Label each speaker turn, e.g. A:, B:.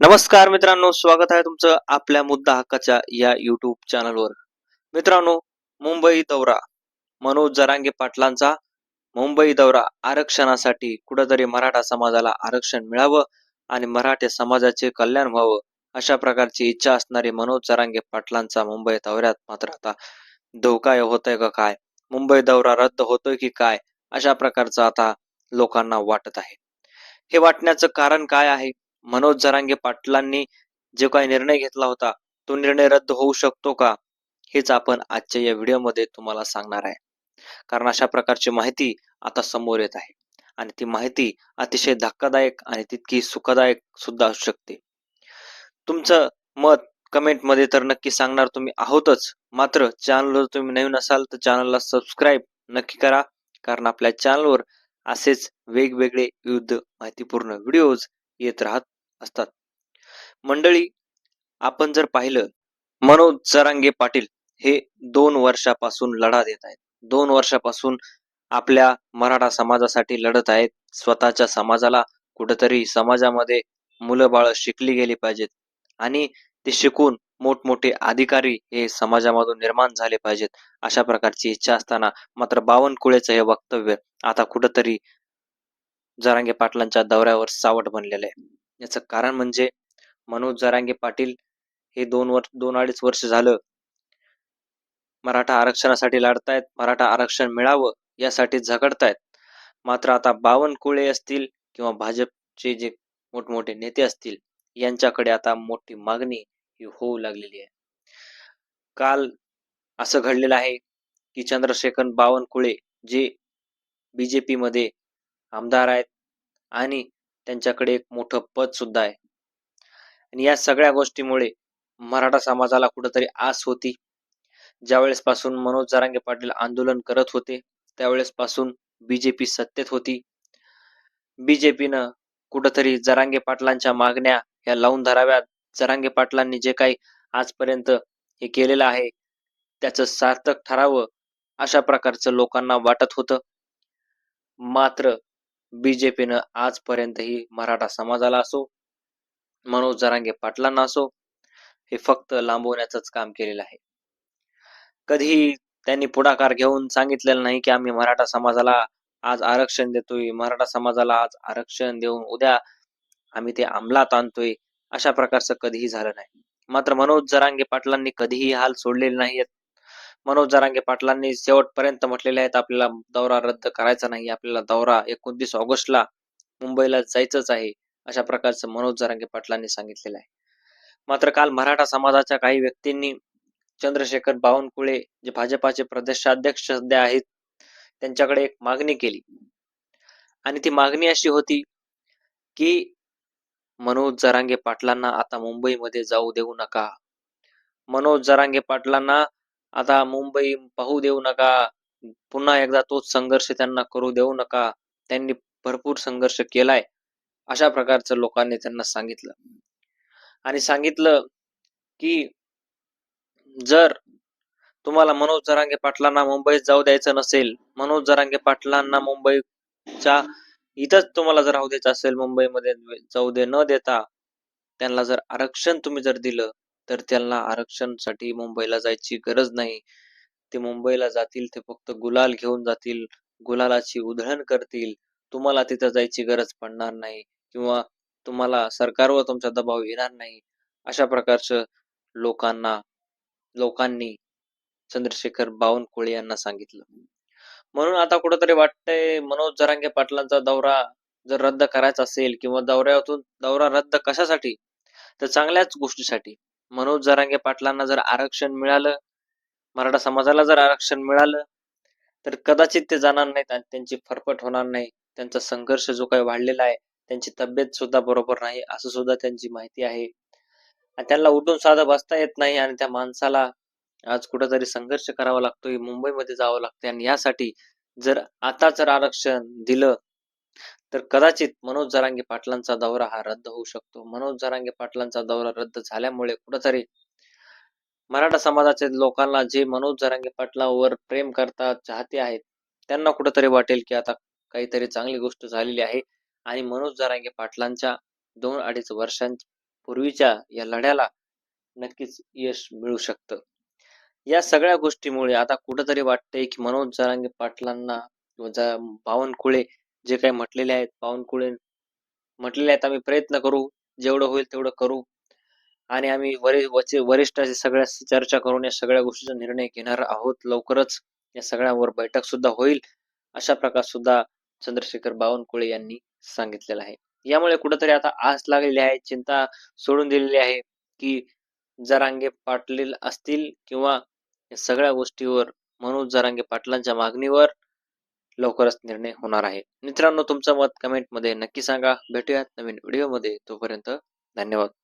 A: नमस्कार मित्रांनो स्वागत आहे तुमचं आपल्या मुद्दा हक्काच्या या युट्यूब चॅनलवर मित्रांनो मुंबई दौरा. मनोज जरांगे पाटलांचा मुंबई दौरा आरक्षणासाठी कुठंतरी मराठा समाजाला आरक्षण मिळावं आणि मराठा समाजाचे कल्याण व्हावं अशा प्रकारची इच्छा असणारी मनोज जरांगे पाटलांचा मुंबई दौऱ्यात मात्र आता धोका होतोय का काय? मुंबई दौरा रद्द होतोय की काय? अशा प्रकारचं आता लोकांना वाटत आहे. हे वाटण्याचं कारण काय आहे? मनोज जरांगे पाटलांनी जो काही निर्णय घेतला होता तो निर्णय रद्द होऊ शकतो का? हेच आपण आजच्या या व्हिडिओमध्ये तुम्हाला सांगणार आहे. कारण अशा प्रकारची माहिती आता समोर येत आहे. आणि ती माहिती अतिशय धक्कादायक आणि तितकी सुखदायक सुद्धा असू शकते. तुमचं मत कमेंटमध्ये तर नक्की सांगणार तुम्ही आहोतच. मात्र चॅनलवर तुम्ही नवीन असाल तर चॅनलला सबस्क्राईब नक्की करा. कारण आपल्या चॅनलवर असेच वेगवेगळे विविध माहितीपूर्ण व्हिडिओज येत राहत असतात. मंडळी आपण जर पाहिलं मनोज जरांगे पाटील हे दोन वर्षापासून लढा देत आहेत. दोन वर्षापासून आपल्या मराठा समाजासाठी लढत आहेत. स्वतःच्या समाजाला कुठेतरी समाजामध्ये मुलं बाळ शिकली गेली पाहिजेत आणि ते शिकून मोठमोठे अधिकारी हे समाजामधून निर्माण झाले पाहिजेत. अशा प्रकारची इच्छा असताना मात्र बावनकुळेचं हे वक्तव्य आता कुठंतरी जरांगे पाटलांच्या दौऱ्यावर सावट बनलेलं आहे. याचं कारण म्हणजे मनोज जरांगे पाटील हे दोन वर्ष दोन अडीच वर्ष झालं मराठा आरक्षणासाठी लढतायत मराठा आरक्षण मिळावं यासाठी झगडतायत. मात्र आता बावनकुळे असतील किंवा भाजपचे जे मोठमोठे नेते असतील यांच्याकडे आता मोठी मागणी ही होऊ लागलेली आहे. काल असं घडलेलं आहे की चंद्रशेखर बावनकुळे जे बीजेपी मध्ये आमदार आहेत आणि त्यांच्याकडे एक मोठं पद सुद्धा आहे. आणि या सगळ्या गोष्टीमुळे मराठा समाजाला कुठंतरी आस होती. ज्यावेळेस पासून मनोज जरांगे पाटील आंदोलन करत होते त्यावेळेस पासून बीजेपी सत्तेत होती. बीजेपीनं कुठंतरी जरांगे पाटलांच्या मागण्या ह्या लावून धराव्यात. जरांगे पाटलांनी जे काही आजपर्यंत हे केलेलं आहे त्याचं सार्थक ठरावं अशा प्रकारचं लोकांना वाटत होतं. मात्र बीजेपीनं आजपर्यंतही मराठा समाजाला असो मनोज जरांगे पाटलांना असो हे फक्त लांबवण्याचंच काम केलेलं आहे. कधीही त्यांनी पुढाकार घेऊन सांगितलेलं नाही की आम्ही मराठा समाजाला आज आरक्षण देतोय मराठा समाजाला आज आरक्षण देऊन उद्या आम्ही ते अंमलात आणतोय अशा प्रकारचं कधीही झालं नाही. मात्र मनोज जरांगे पाटलांनी कधीही हाल सोडलेले नाहीयेत मनोज जरांगे पाटलांनी शेवटपर्यंत म्हटलेले आहेत आपल्याला दौरा रद्द करायचा नाही आपल्याला दौरा एकोणतीस ऑगस्टला मुंबईला जायचंच आहे अशा प्रकारचं मनोज जरांगे पाटलांनी सांगितलेलं आहे. मात्र काल मराठा समाजाच्या काही व्यक्तींनी चंद्रशेखर बावनकुळे जे भाजपाचे प्रदेशाध्यक्ष सध्या आहेत त्यांच्याकडे एक मागणी केली. आणि ती मागणी अशी होती की मनोज जरांगे पाटलांना आता मुंबईमध्ये जाऊ देऊ नका. मनोज जरांगे पाटलांना आता मुंबई पाहू देऊ नका. पुन्हा एकदा तोच संघर्ष त्यांना करू देऊ नका. त्यांनी भरपूर संघर्ष केलाय. अशा प्रकारचं लोकांनी त्यांना सांगितलं. आणि सांगितलं की जर तुम्हाला मनोज जरांगे पाटलांना मुंबईत जाऊ द्यायचं नसेल मनोज जरांगे पाटलांना मुंबईच्या इथंच तुम्हाला जर राहू द्यायचं असेल मुंबईमध्ये जाऊ दे न देता त्यांना जर आरक्षण तुम्ही जर दिलं तर त्यांना आरक्षणसाठी मुंबईला जायची गरज नाही. ते मुंबईला जातील ते फक्त गुलाल घेऊन जातील गुलालाची उधळण करतील. तुम्हाला तिथं जायची गरज पडणार नाही किंवा तुम्हाला सरकारवर तुमचा दबाव येणार नाही. अशा प्रकारचं लोकांना लोकांनी चंद्रशेखर बावनकुळे यांना सांगितलं. म्हणून आता कुठंतरी वाटतंय मनोज जरांगे पाटलांचा दौरा जर रद्द करायचा असेल किंवा दौऱ्यातून दौरा रद्द कशासाठी? तर चांगल्याच गोष्टीसाठी. मनोज जरांगे पाटलांना जर आरक्षण मिळालं मराठा समाजाला जर आरक्षण मिळालं तर कदाचित ते जाणार नाहीत आणि त्यांची फरफट होणार नाही. त्यांचा संघर्ष जो काही वाढलेला आहे त्यांची तब्येत सुद्धा बरोबर नाही असं सुद्धा त्यांची माहिती आहे. आणि त्यांना उठून साधं बसता येत नाही आणि त्या माणसाला आज कुठेतरी संघर्ष करावा लागतोय मुंबईमध्ये जावं लागतंय. आणि यासाठी जर आता जर आरक्षण दिलं तर कदाचित मनोज जरांगे पाटलांचा दौरा हा रद्द होऊ शकतो. मनोज जरांगे पाटलांचा दौरा रद्द झाल्यामुळे कुठंतरी मराठा समाजाचे लोकांना जे मनोज जरांगे पाटलावर प्रेम करतात चाहते आहेत त्यांना कुठंतरी वाटेल की आता काहीतरी चांगली गोष्ट झालेली आहे. आणि मनोज जरांगे पाटलांच्या दोन अडीच वर्षांपूर्वीच्या या लढ्याला नक्कीच यश मिळू शकतं. या सगळ्या गोष्टीमुळे आता कुठंतरी वाटतंय की मनोज जरांगे पाटलांना किंवा जा बावनकुळे जे काही म्हटलेले आहेत बावनकुळे म्हटलेले आहेत आम्ही प्रयत्न करू जेवढं होईल तेवढं करू. आणि आम्ही वरि वचे वरिष्ठाशी सगळ्या चर्चा करून या सगळ्या गोष्टीचा निर्णय घेणार आहोत. लवकरच या सगळ्यांवर बैठक सुद्धा होईल अशा प्रकार सुद्धा चंद्रशेखर बावनकुळे यांनी सांगितलेलं आहे. यामुळे कुठंतरी आता आस लागलेली आहे चिंता सोडून दिलेली आहे की जरांगे पाटील असतील किंवा या सगळ्या गोष्टीवर मनोज जरांगे पाटलांच्या मागणीवर लवकरच निर्णय होणार आहे. मित्रांनो तुमचं मत कमेंटमध्ये नक्की सांगा. भेटूयात नवीन व्हिडिओमध्ये तोपर्यंत धन्यवाद.